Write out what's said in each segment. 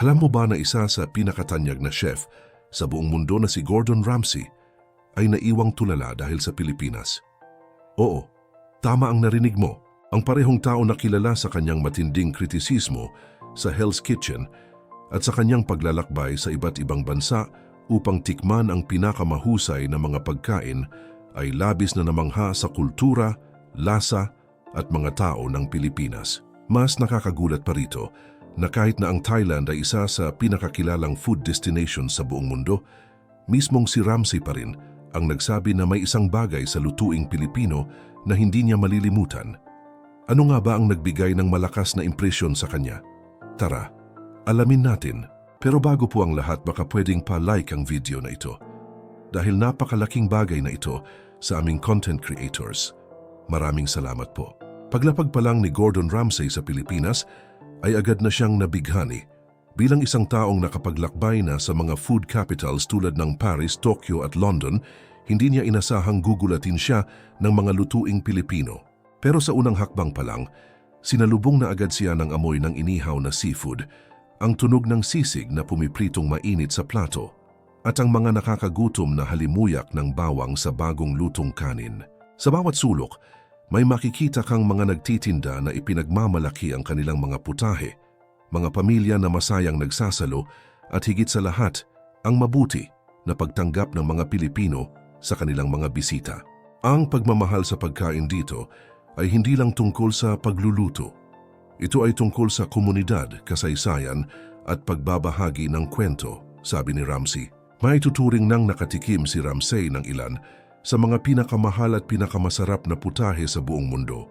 Alam mo ba na isa sa pinakatanyag na chef sa buong mundo na si Gordon Ramsay ay naiwang tulala dahil sa Pilipinas? Oo, tama ang narinig mo. Ang parehong tao na kilala sa kanyang matinding kritisismo sa Hell's Kitchen at sa kanyang paglalakbay sa iba't ibang bansa upang tikman ang pinakamahusay na mga pagkain ay labis na namangha sa kultura, lasa at mga tao ng Pilipinas. Mas nakakagulat pa rito na kahit na ang Thailand ay isa sa pinakakilalang food destination sa buong mundo, mismong si Ramsay pa rin ang nagsabi na may isang bagay sa lutuing Pilipino na hindi niya malilimutan. Ano nga ba ang nagbigay ng malakas na impresyon sa kanya? Tara, alamin natin. Pero bago po ang lahat baka pwedeng pa-like ang video na ito. Dahil napakalaking bagay na ito sa aming content creators. Maraming salamat po. Paglapag pa lang ni Gordon Ramsay sa Pilipinas, ay agad na siyang nabighani bilang isang taong nakapaglakbay na sa mga food capitals tulad ng Paris, Tokyo at London, hindi niya inasahang gugulatin siya ng mga lutuing Pilipino. Pero sa unang hakbang pa lang, sinalubong na agad siya ng amoy ng inihaw na seafood, ang tunog ng sisig na pumipritong mainit sa plato, at ang mga nakakagutom na halimuyak ng bawang sa bagong lutong kanin. Sa bawat sulok, may makikita kang mga nagtitinda na ipinagmamalaki ang kanilang mga putahe, mga pamilya na masayang nagsasalo at higit sa lahat, ang mabuti na pagtanggap ng mga Pilipino sa kanilang mga bisita. Ang pagmamahal sa pagkain dito ay hindi lang tungkol sa pagluluto. Ito ay tungkol sa komunidad, kasaysayan at pagbabahagi ng kwento, sabi ni Ramsey. May tuturing nang nakatikim si Ramsey ng ilan sa mga pinakamahal at pinakamasarap na putahe sa buong mundo.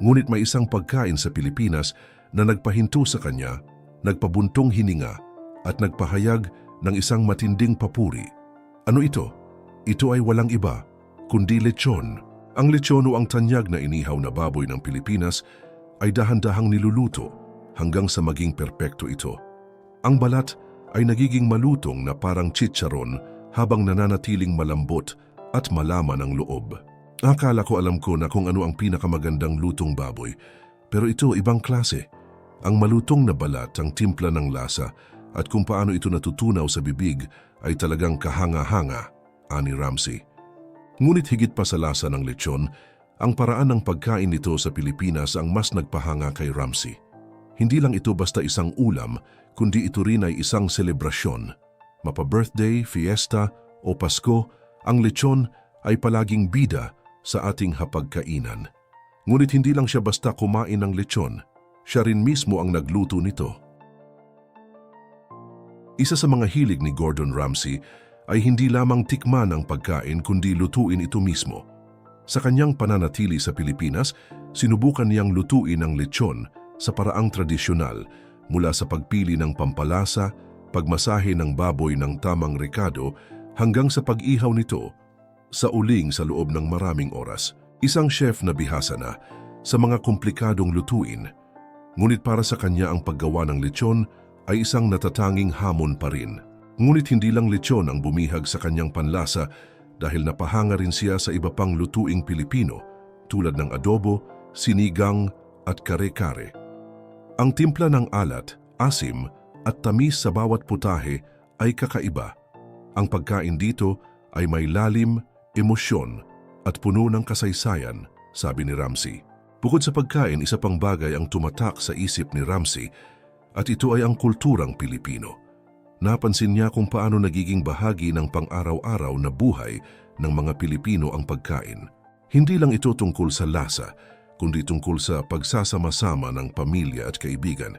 Ngunit may isang pagkain sa Pilipinas na nagpahinto sa kanya, nagpabuntong hininga at nagpahayag ng isang matinding papuri. Ano ito? Ito ay walang iba, kundi lechon. Ang lechon o ang tanyag na inihaw na baboy ng Pilipinas ay dahan-dahang niluluto hanggang sa maging perpekto ito. Ang balat ay nagiging malutong na parang chicharon habang nananatiling malambot at malaman ang loob. Akala ko alam ko na kung ano ang pinakamagandang lutong baboy, pero ito ibang klase. Ang malutong na balat, ang timpla ng lasa, at kung paano ito natutunaw sa bibig ay talagang kahanga-hanga, ani Ramsey. Ngunit higit pa sa lasa ng lechon, ang paraan ng pagkain nito sa Pilipinas ang mas nagpahanga kay Ramsey. Hindi lang ito basta isang ulam, kundi ito rin ay isang selebrasyon. Mapa-birthday, fiesta o Pasko, ang lechon ay palaging bida sa ating hapagkainan. Ngunit hindi lang siya basta kumain ng lechon, siya rin mismo ang nagluto nito. Isa sa mga hilig ni Gordon Ramsay ay hindi lamang tikman ang pagkain kundi lutuin ito mismo. Sa kanyang pananatili sa Pilipinas, sinubukan niyang lutuin ang lechon sa paraang tradisyonal mula sa pagpili ng pampalasa, pagmasahe ng baboy ng tamang rekado hanggang sa pag-ihaw nito sa uling sa loob ng maraming oras. Isang chef na bihasa na sa mga komplikadong lutuin. Ngunit para sa kanya ang paggawa ng lechon ay isang natatanging hamon pa rin. Ngunit hindi lang lechon ang bumihag sa kanyang panlasa dahil napahanga rin siya sa iba pang lutuing Pilipino tulad ng adobo, sinigang at kare-kare. Ang timpla ng alat, asim at tamis sa bawat putahe ay kakaiba. Ang pagkain dito ay may lalim, emosyon at puno ng kasaysayan, sabi ni Ramsey. Bukod sa pagkain, isa pang bagay ang tumatak sa isip ni Ramsey at ito ay ang kulturang Pilipino. Napansin niya kung paano nagiging bahagi ng pang-araw-araw na buhay ng mga Pilipino ang pagkain. Hindi lang ito tungkol sa lasa, kundi tungkol sa pagsasama-sama ng pamilya at kaibigan.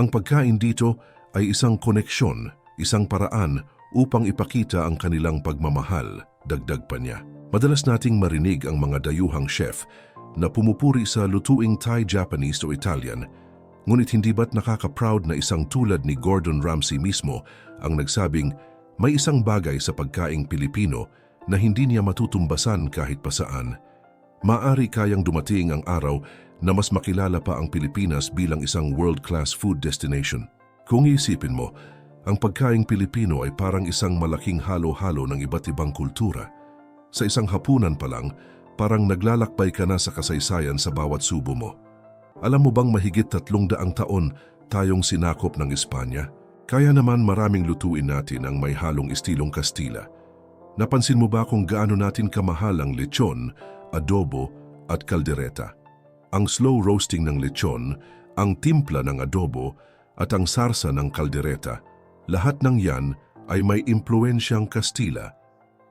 Ang pagkain dito ay isang koneksyon, isang paraan upang ipakita ang kanilang pagmamahal, dagdag pa niya. Madalas nating marinig ang mga dayuhang chef na pumupuri sa lutuing Thai, Japanese o Italian Ngunit hindi ba't nakaka-proud na isang tulad ni Gordon Ramsay mismo ang nagsabing may isang bagay sa pagkaing Pilipino na hindi niya matutumbasan kahit pa saan. Maari kayang dumating ang araw na mas makilala pa ang Pilipinas bilang isang world-class food destination. Kung iisipin mo, ang pagkaing Pilipino ay parang isang malaking halo-halo ng iba't ibang kultura. Sa isang hapunan pa lang, parang naglalakbay ka na sa kasaysayan sa bawat subo mo. Alam mo bang mahigit tatlong daang taon tayong sinakop ng Espanya? Kaya naman maraming lutuin natin ang may halong estilong Kastila. Napansin mo ba kung gaano natin kamahal ang lechon, adobo at kaldereta? Ang slow roasting ng lechon, ang timpla ng adobo at ang sarsa ng kaldereta, lahat ng yan ay may impluensyang Kastila.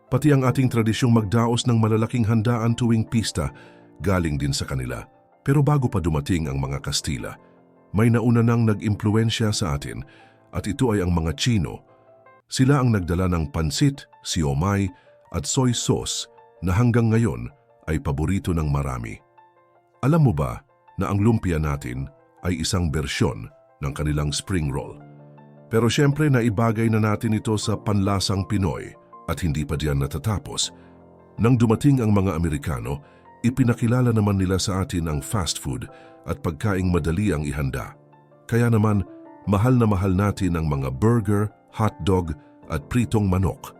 Pati ang ating tradisyong magdaos ng malalaking handaan tuwing pista galing din sa kanila. Pero bago pa dumating ang mga Kastila, may nauna nang nag-impluensya sa atin at ito ay ang mga Chino. Sila ang nagdala ng pansit, siomay at soy sauce na hanggang ngayon ay paborito ng marami. Alam mo ba na ang lumpia natin ay isang bersyon ng kanilang spring roll? Pero syempre naibagay na natin ito sa panlasang Pinoy at hindi pa diyan natatapos. Nang dumating ang mga Amerikano, ipinakilala naman nila sa atin ang fast food at pagkaing madali ang ihanda. Kaya naman, mahal na mahal natin ang mga burger, hotdog at pritong manok.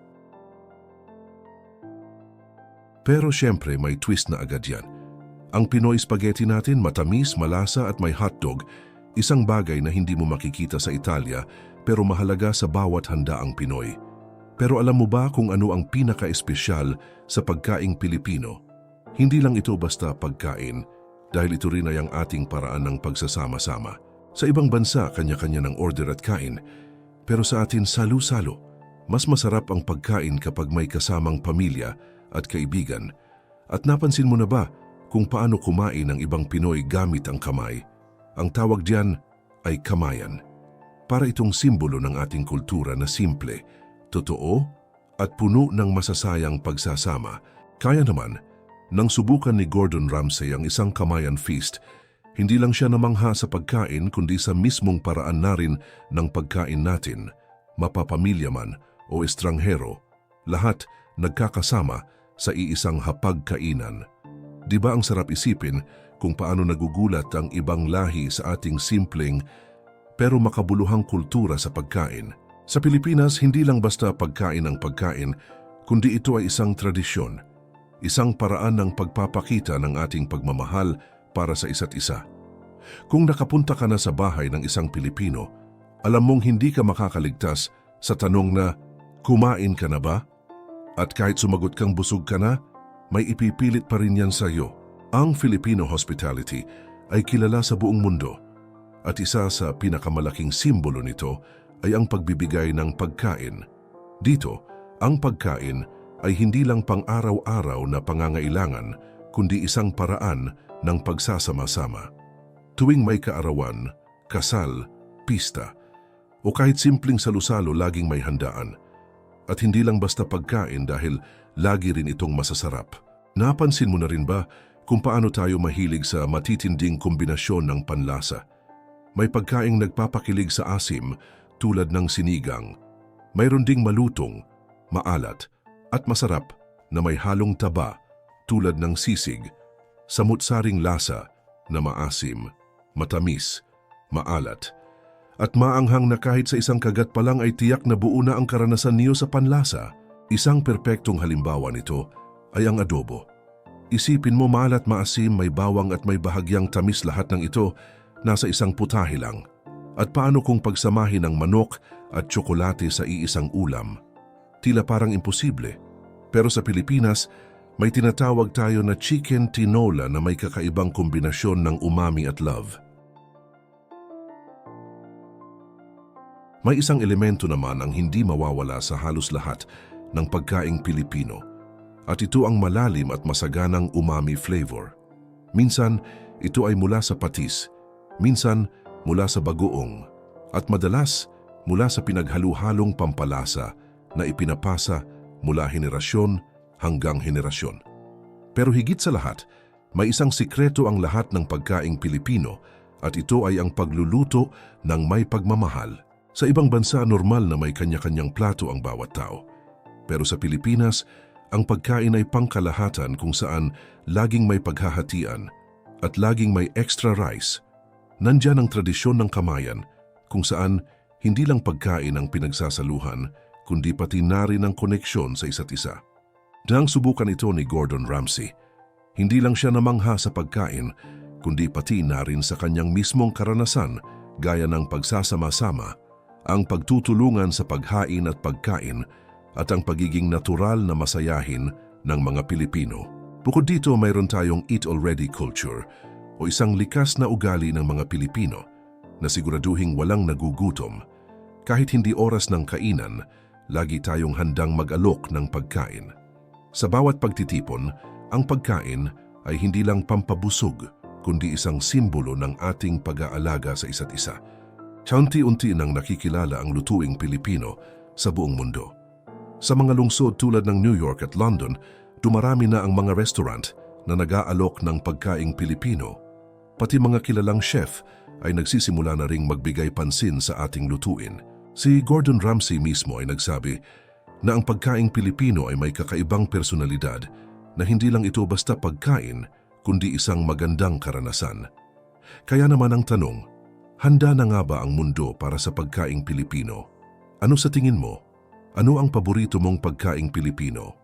Pero syempre may twist na agad yan. Ang Pinoy spaghetti natin matamis, malasa at may hotdog, isang bagay na hindi mo makikita sa Italia pero mahalaga sa bawat handa ang Pinoy. Pero alam mo ba kung ano ang pinaka-espesyal sa pagkaing Pilipino? Hindi lang ito basta pagkain dahil ito rin ay ang ating paraan ng pagsasama-sama. Sa ibang bansa, kanya-kanya ng order at kain. Pero sa atin, salo-salo. Mas masarap ang pagkain kapag may kasamang pamilya at kaibigan. At napansin mo na ba kung paano kumain ang ibang Pinoy gamit ang kamay? Ang tawag diyan ay kamayan. Para itong simbolo ng ating kultura na simple, totoo at puno ng masasayang pagsasama. Kaya naman, nang subukan ni Gordon Ramsay ang isang kamayan feast, hindi lang siya namangha sa pagkain kundi sa mismong paraan na rin ng pagkain natin, mapapamilya man o estranghero, lahat nagkakasama sa iisang hapagkainan. Di ba ang sarap isipin kung paano nagugulat ang ibang lahi sa ating simpleng pero makabuluhang kultura sa pagkain? Sa Pilipinas, hindi lang basta pagkain ang pagkain, kundi ito ay isang tradisyon, isang paraan ng pagpapakita ng ating pagmamahal para sa isa't isa. Kung nakapunta ka na sa bahay ng isang Pilipino, alam mong hindi ka makakaligtas sa tanong na, kumain ka na ba? At kahit sumagot kang busog ka na, may ipipilit pa rin yan sa iyo. Ang Filipino hospitality ay kilala sa buong mundo at isa sa pinakamalaking simbolo nito ay ang pagbibigay ng pagkain. Dito, ang pagkain ay hindi lang pang-araw-araw na pangangailangan kundi isang paraan ng pagsasama-sama. Tuwing may kaarawan, kasal, pista, o kahit simpleng salusalo laging may handaan. At hindi lang basta pagkain dahil lagi rin itong masasarap. Napansin mo na rin ba kung paano tayo mahilig sa matitinding kombinasyon ng panlasa? May pagkaing nagpapakilig sa asim tulad ng sinigang. Mayroon ding malutong, maalat, at masarap na may halong taba tulad ng sisig, samut-saring lasa na maasim, matamis, maalat, at maanghang na kahit sa isang kagat pa lang ay tiyak na buo na ang karanasan niyo sa panlasa. Isang perpektong halimbawa nito ay ang adobo. Isipin mo maalat maasim, may bawang at may bahagyang tamis lahat ng ito nasa isang putahe lang. At paano kung pagsamahin ang manok at tsokolate sa iisang ulam? Tila parang imposible. Pero sa Pilipinas, may tinatawag tayo na chicken tinola na may kakaibang kombinasyon ng umami at love. May isang elemento naman ang hindi mawawala sa halos lahat ng pagkaing Pilipino at ito ang malalim at masaganang umami flavor. Minsan, ito ay mula sa patis, minsan mula sa bagoong, at madalas mula sa pinaghalu-halong pampalasa na ipinapasa mula henerasyon hanggang henerasyon. Pero higit sa lahat, may isang sikreto ang lahat ng pagkaing Pilipino at ito ay ang pagluluto ng may pagmamahal. Sa ibang bansa, normal na may kanya-kanyang plato ang bawat tao. Pero sa Pilipinas, ang pagkain ay pangkalahatan kung saan laging may paghahatian at laging may extra rice. Nandyan ang tradisyon ng kamayan kung saan hindi lang pagkain ang pinagsasaluhan, kundi pati na rin ang koneksyon sa isa't isa. Nang subukan ito ni Gordon Ramsay, hindi lang siya namangha sa pagkain, kundi pati na rin sa kanyang mismong karanasan gaya ng pagsasama-sama ang pagtutulungan sa paghain at pagkain at ang pagiging natural na masayahin ng mga Pilipino. Bukod dito, mayroon tayong eat already culture o isang likas na ugali ng mga Pilipino na siguraduhing walang nagugutom. Kahit hindi oras ng kainan, lagi tayong handang mag-alok ng pagkain. Sa bawat pagtitipon, ang pagkain ay hindi lang pampabusog, kundi isang simbolo ng ating pag-aalaga sa isa't isa. Kaunti-unti nang nakikilala ang lutuing Pilipino sa buong mundo. Sa mga lungsod tulad ng New York at London, dumarami na ang mga restaurant na nag-aalok ng pagkaing Pilipino. Pati mga kilalang chef ay nagsisimula na ring magbigay pansin sa ating lutuin. Si Gordon Ramsay mismo ay nagsabi na ang pagkaing Pilipino ay may kakaibang personalidad na hindi lang ito basta pagkain, kundi isang magandang karanasan. Kaya naman ang tanong, handa na nga ba ang mundo para sa pagkaing Pilipino? Ano sa tingin mo? Ano ang paborito mong pagkaing Pilipino?